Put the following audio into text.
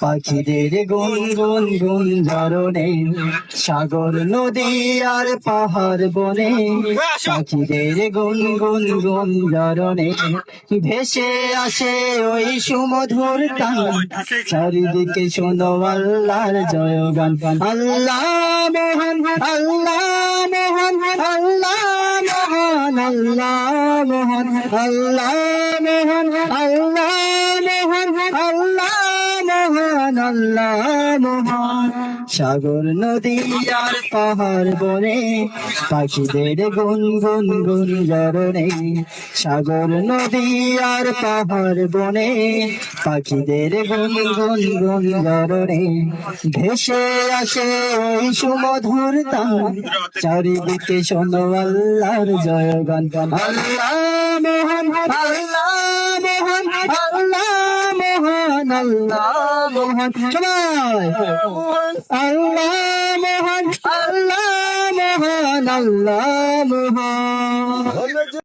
পাখিদের গুন গুন গুন ঝরণে সাগর, নদী আর পাহাড় বনে, পাখিদের গুন গুন গুন ঝরণে ভেসে আসে ওই সুমধুর গান। চারিদিকে শোনো আল্লাহর আল্লাহ মোহন আল্লাহ মোহন আল্লাহ মোহন আল্লাহ মোহন আল্লাহ মোহন আল্লাহ মোহন, আল্লাহ আল্লাহ সাগর, নদী আর পাহাড় বনে পাখিদের গুন গুন গুন সাগর, নদী আর পাহাড় বনে পাখিদের গুন গুন গুন ভেসে আসে ওই সুমধুর তান চারিদিকে শোনো আল্লাহর জয়গান। আল্লাহ মোহন, আল্লাহ আল্লাহ মহান। সবাই আল্লাহ মহান আল্লাহ মহান আল্লাহ মোহন।